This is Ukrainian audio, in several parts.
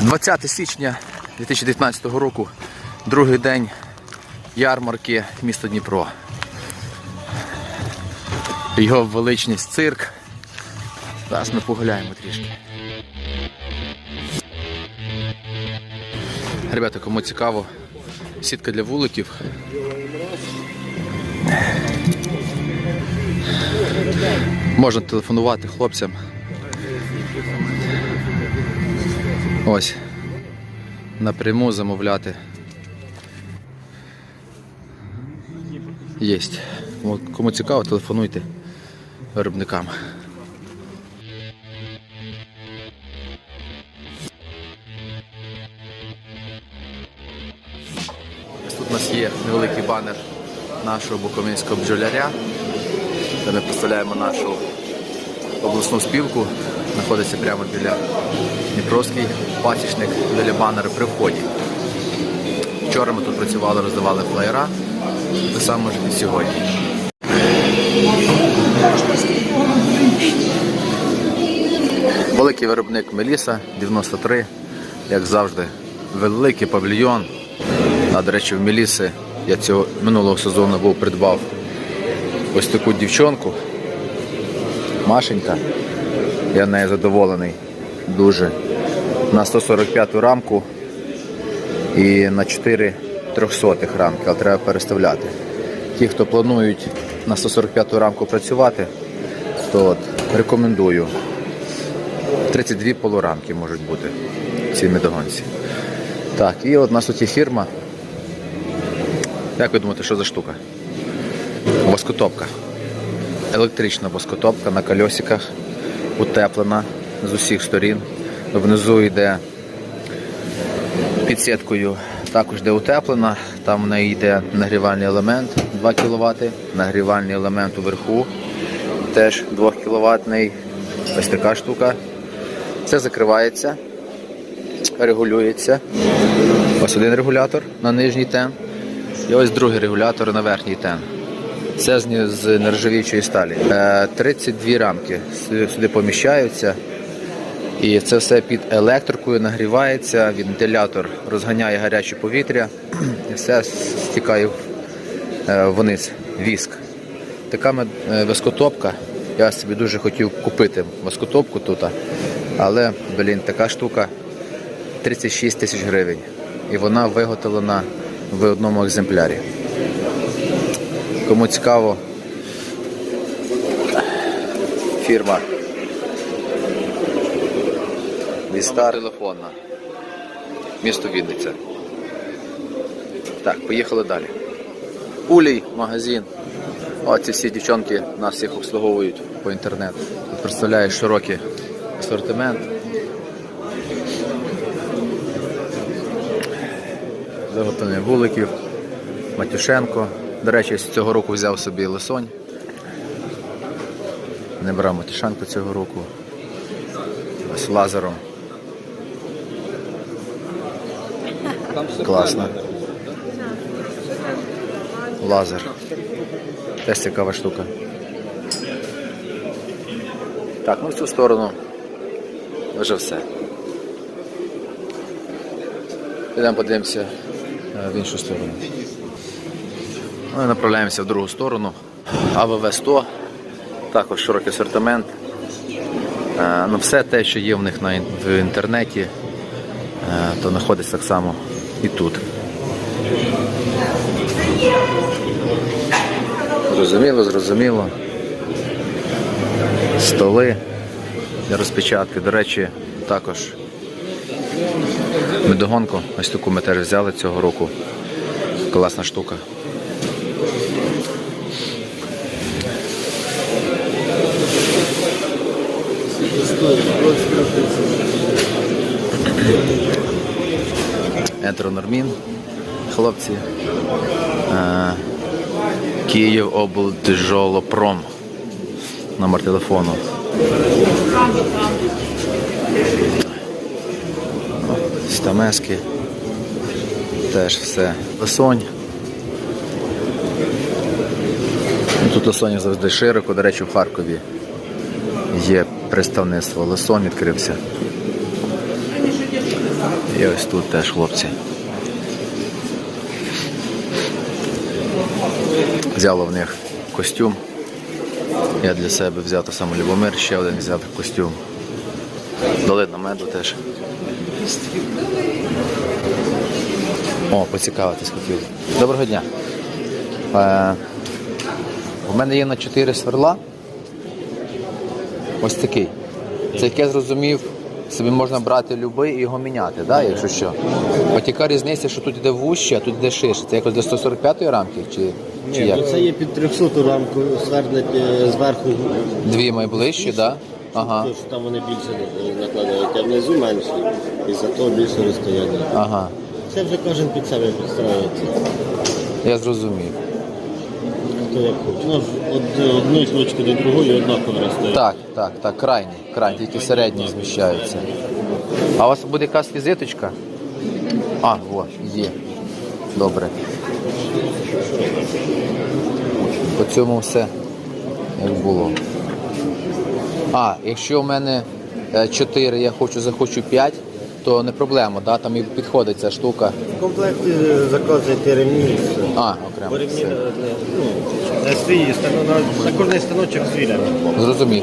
20 січня 2019 року, другий день ярмарки місто Дніпро. Його величність цирк. Зараз ми погуляємо трішки. Ребята, кому цікаво, сітка для вуликів. Можна телефонувати хлопцям. Ось. Напряму замовляти. Єсть. Кому- цікаво, телефонуйте виробникам. Тут у нас є невеликий банер нашого буковинського бджоляря, де ми представляємо нашу обласну спілку. Знаходиться прямо біля Дніпровський пасічник біля банера при вході. Вчора ми тут працювали, роздавали флеєра. Так само може і сьогодні. Великий виробник Меліса 93, як завжди, великий павільйон. А, до речі, в Меліси я цього минулого сезону був придбав ось таку дівчонку. Машенька. Я нею задоволений дуже. На 145 рамку і на 4 трьохсотих рамки, але треба переставляти. Ті, хто планують на 145 рамку працювати, то от, рекомендую. 32 полурамки можуть бути в цій медогонці. Так, і от у нас тут є фірма. Як ви думаєте, що за штука? Воскотопка. Електрична воскотопка на кольосиках, утеплена з усіх сторін. Внизу йде підсіткою, також йде утеплена. Там в неї йде нагрівальний елемент 2 кВт, нагрівальний елемент уверху теж 2 кВт. Ось така штука. Це закривається, регулюється. Ось один регулятор на нижній тен. І ось другий регулятор на верхній тен. Це з з нержавіючої сталі. Е, 32 рамки сюди, поміщаються. І це все під електрикою нагрівається, вентилятор розганяє гаряче повітря, і все стікає е, вниз, віск. Така е. Я собі дуже хотів купити воскотопку тут, але, блін, така штука 36 тисяч гривень. І вона виготовлена в одному екземплярі. Кому цікаво, фірма Вістар телефонна. Місто Вінниця. Так, поїхали далі. Улій, магазин. О, ці всі дівчонки нас всіх обслуговують по інтернету. Тут представляє широкий асортимент. Виготовлення вуликів, Матюшенко. До речі, з цього року взяв собі лисонь. Не брав Матюшенко цього року. Ось лазером. Класно. Лазер. Теж цікава штука. Так, ну в цю сторону вже все. Підемо подивимося е, в іншу сторону. Ну направляємося в другу сторону. АВВ 100, також широкий асортимент. Е, Ну, все те, що є в них на в інтернеті, е, то знаходиться так само і тут. Зрозуміло, зрозуміло. Столи для розпечатки. До речі, також медогонку. Ось таку ми теж взяли цього року. Класна штука. Ентеронормін, хлопці. Е, Київ облдижолопром. Номер телефону. Стамески. Теж все. Лисонь. Ну, Тут лисонів завжди широко, до речі, в Харкові є представництво. Лисон відкрився. І ось тут теж хлопці. Взяло в них костюм. Я для себе взяв самий Любомир, ще один взяв костюм. Дали на меду теж. О, поцікавитись хотів. Доброго дня. У мене є на 4 сверла. Ось такий. Це як я зрозумів, собі можна брати любий і його міняти, да, якщо що. От яка різниця, що тут йде вужче, а тут йде ширше. Це якось до 145 рамки чи, чи Ні, як? ну це є під 300 рамку, свернуть е, зверху, Дві найближчі, да? Ага. тому що там вони більше е, накладають, а внизу менші, і зато більше розстояння. Ага. Це вже кожен під себе підстраюється. Я зрозумів. Хто як хоче. Від одної точки до другої однаково розстояння. Так, так, так, крайні, крайні, тільки середні зміщаються. А у вас буде якась візиточка? А, во, є. Добре. По цьому все як було. А, якщо в мене 4, я хочу, захочу 5, то не проблема, да? там і підходить ця штука. В комплекті е, заказуєте ремні. А, Бо окремо. ремні Все. на, ну, на свій, на, на кожний станочок свій ремінь. Зрозумів.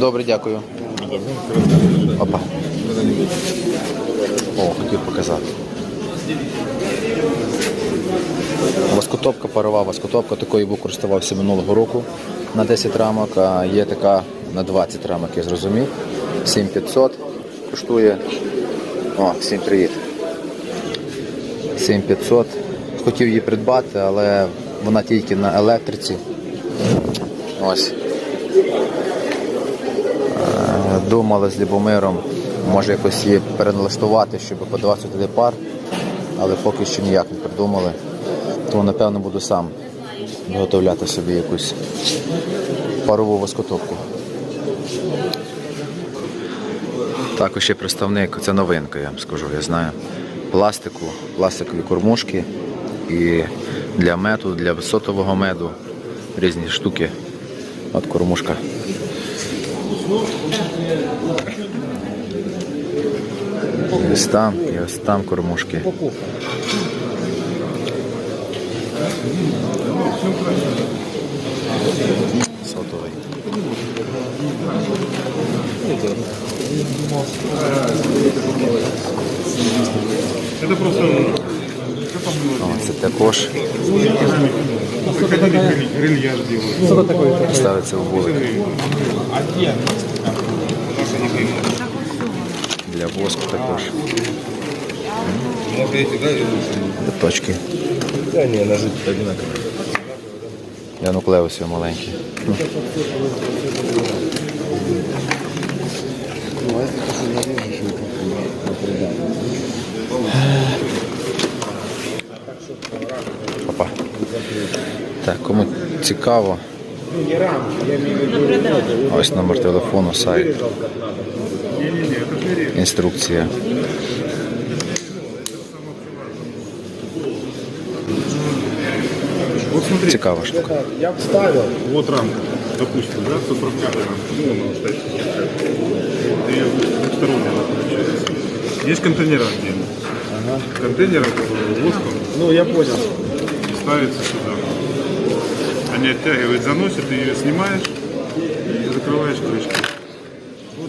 Добре, дякую. Опа. О, хотів показати. Воскотопка парова, воскотопка такою був користувався минулого року на 10 рамок, а є така на 20 рамок, я зрозумів. 7500 коштує. О, всім привіт. 7500. Хотів її придбати, але вона тільки на електриці. Ось. Е, Думали з Любомиром, може якось її переналаштувати, щоб подавати туди пар, але поки що ніяк не придумали. Тому напевно буду сам виготовляти собі якусь парову воскотопку. Також ще представник, це новинка, я вам скажу, я знаю. Пластику, пластикові кормушки і для меду, для сотового меду різні штуки. От кормушка. Ось там, і ось там кормушки. Сотовий. О, це також ставиться в вулик для воску також. Точки. Та ні, ножи одинаково. Я нуклеус його маленький. Так, кому цікаво. Ось номер телефону, сайт. Інструкція. Вот смотри, Цікава штука. Я вставив. вот рамка, допустим, да, 145 рамка. Ну, она вот стоит 145. Ты ее двухсторонняя она получается. Есть контейнера отдельно. Контейнер который воском Ну, я понял. ставится сюда. Они оттягивают, заносят, ты ее снимаешь и закрываешь крышкой.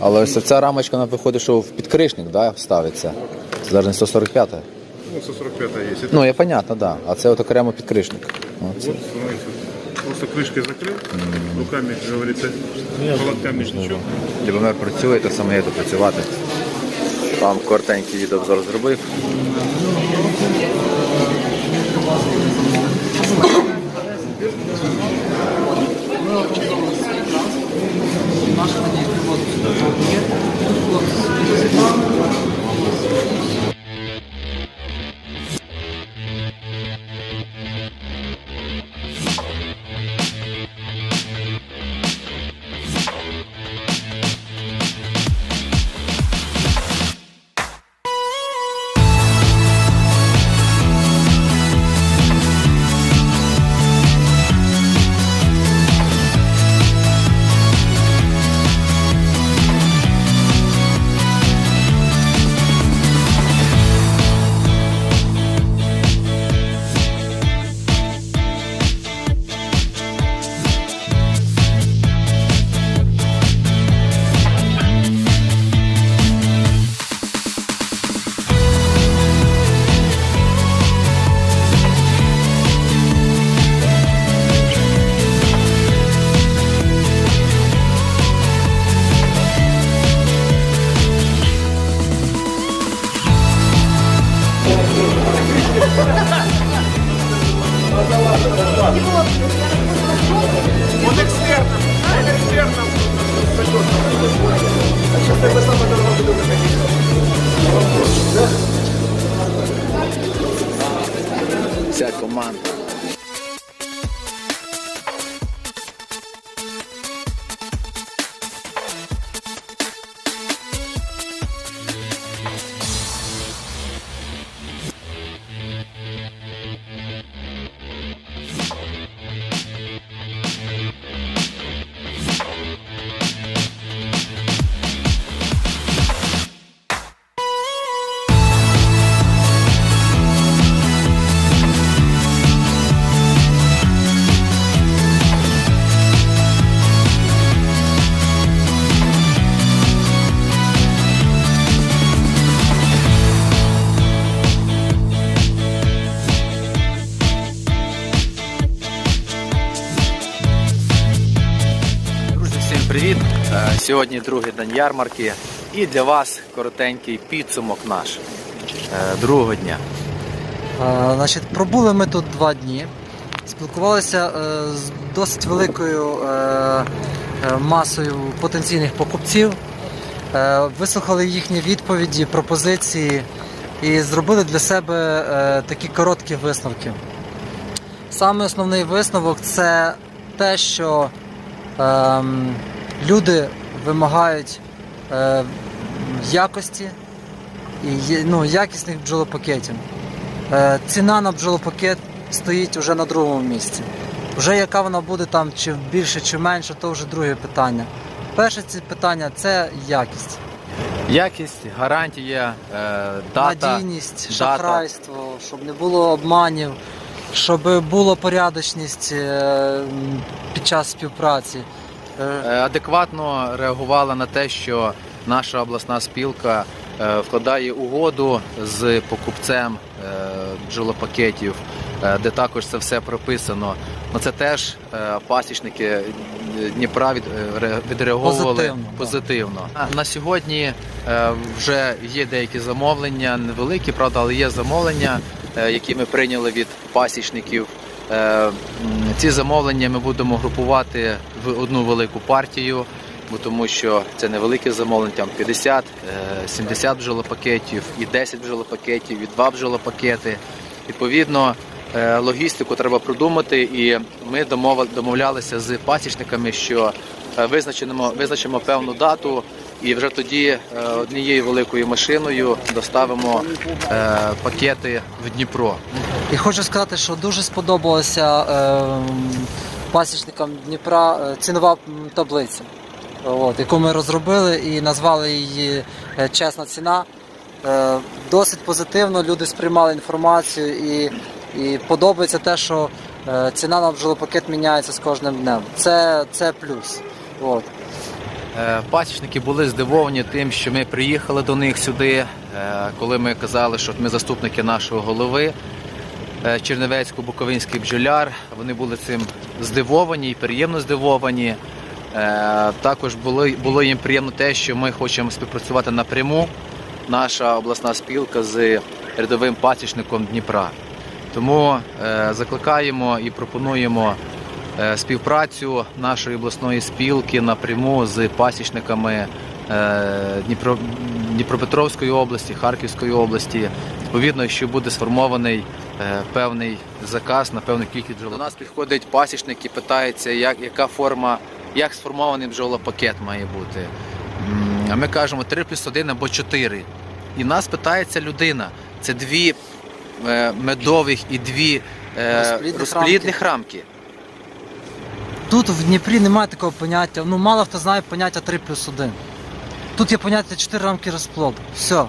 Але ось ця рамочка вона виходить, що в підкришник да, ставиться. Це навіть не 145. Ну, 145 есть. Это Ну, я понятно, так. Да. А це от окремо підкришник. Оце. вот становится. Просто крышкой закрыл, руками, как говорится, холодками ж ничего. Любомир працює, так само я тут працювати. Вам коротенький відеообзор зробив. Сьогодні другий день ярмарки і для вас коротенький підсумок наш е, другого дня. Е, Значить, пробули ми тут два дні. Спілкувалися е, з досить великою е, масою потенційних покупців, вислухали їхні відповіді, пропозиції і зробили для себе такі короткі висновки. Саме основний висновок це те, що ем, люди вимагають е, якості і ну, якісних бджолопакетів. Е, Ціна на бджолопакет стоїть вже на другому місці. Вже яка вона буде там, чи більше, чи менше, то вже друге питання. Перше це питання це якість, Якість, гарантія, е, дата. надійність, дата. шахрайство, щоб не було обманів, щоб була порядочність е, під час співпраці. Е, адекватно реагувала на те, що наша обласна спілка е, вкладає угоду з покупцем е, бджолопакетів, де також це все прописано. Ну це теж пасічники Дніпра від, відреагували Позитивно, позитивно. На сьогодні вже є деякі замовлення, невеликі, правда, але є замовлення, які ми прийняли від пасічників. Е, Ці замовлення ми будемо групувати в одну велику партію, бо тому що це невелике замовлення, там 50, е, 70 бджолопакетів, і 10 бджолопакетів, і 2 бджолопакети. Відповідно, е, логістику треба продумати, і ми домовлялися з пасічниками, що е, визначимо, визначимо певну дату, і вже тоді е, однією великою машиною доставимо е, пакети в Дніпро. І хочу сказати, що дуже сподобалася е, пасічникам Дніпра е, цінова таблиця, от, яку ми розробили і назвали її Чесна ціна. Досить позитивно люди сприймали інформацію і, і подобається те, що ціна на бджолопакет міняється з кожним днем. Це, це плюс. От. Е, Пасічники були здивовані тим, що ми приїхали до них сюди, е, коли ми казали, що ми заступники нашого голови е, Чернівецько-Буковинський бджоляр. Вони були цим здивовані і приємно здивовані. Також було, їм приємно те, що ми хочемо співпрацювати напряму. Наша обласна спілка з рядовим пасічником Дніпра. Тому закликаємо і пропонуємо співпрацю нашої обласної спілки напряму з пасічниками е, Дніпро, Дніпропетровської області, Харківської області. Відповідно, якщо буде сформований е, певний заказ на певну кількість бджол. До нас підходить пасічник і питається, як, яка форма, як сформований бджолопакет має бути. А ми кажемо 3 плюс 1 або 4. І нас питається людина. Це дві е, медових і дві е, Розплідних розплідних рамки. Тут в Дніпрі немає такого поняття. Ну, мало хто знає поняття 3 плюс 1. Тут є поняття 4 рамки розплоду. Все.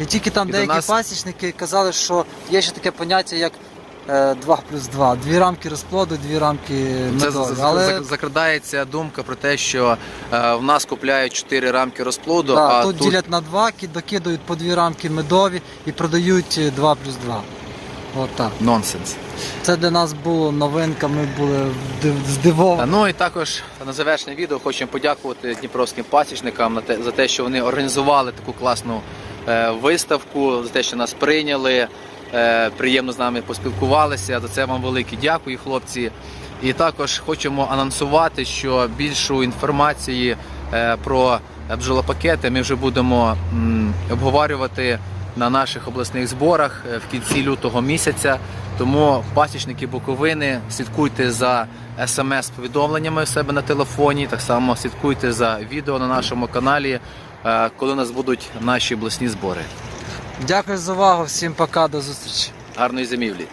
І тільки там І до деякі нас- пасічники казали, що є ще таке поняття, як е, 2 плюс 2. Дві рамки розплоду, дві рамки Це медові. з- з- Але зак- закрадається думка про те, що е, в нас купляють 4 рамки розплоду, да, а тут, тут, ділять на 2, докидують по дві рамки медові і продають 2 плюс 2. От так. нонсенс. Це для нас було новинка, ми були здивовані. Ну і також на завершення відео хочемо подякувати дніпровським пасічникам за те, що вони організували таку класну е, виставку, за те, що нас прийняли. е, Приємно з нами поспілкувалися. За це вам велике дякую, хлопці. І також хочемо анонсувати, що більшу інформації е, про бджолопакети ми вже будемо обговорювати на наших обласних зборах е, в кінці лютого місяця. Тому пасічники Буковини, слідкуйте за смс-повідомленнями у себе на телефоні. Так само слідкуйте за відео на нашому каналі, е, коли у нас будуть наші обласні збори. Дякую за увагу, всім пока, до зустрічі. Гарної зимівлі!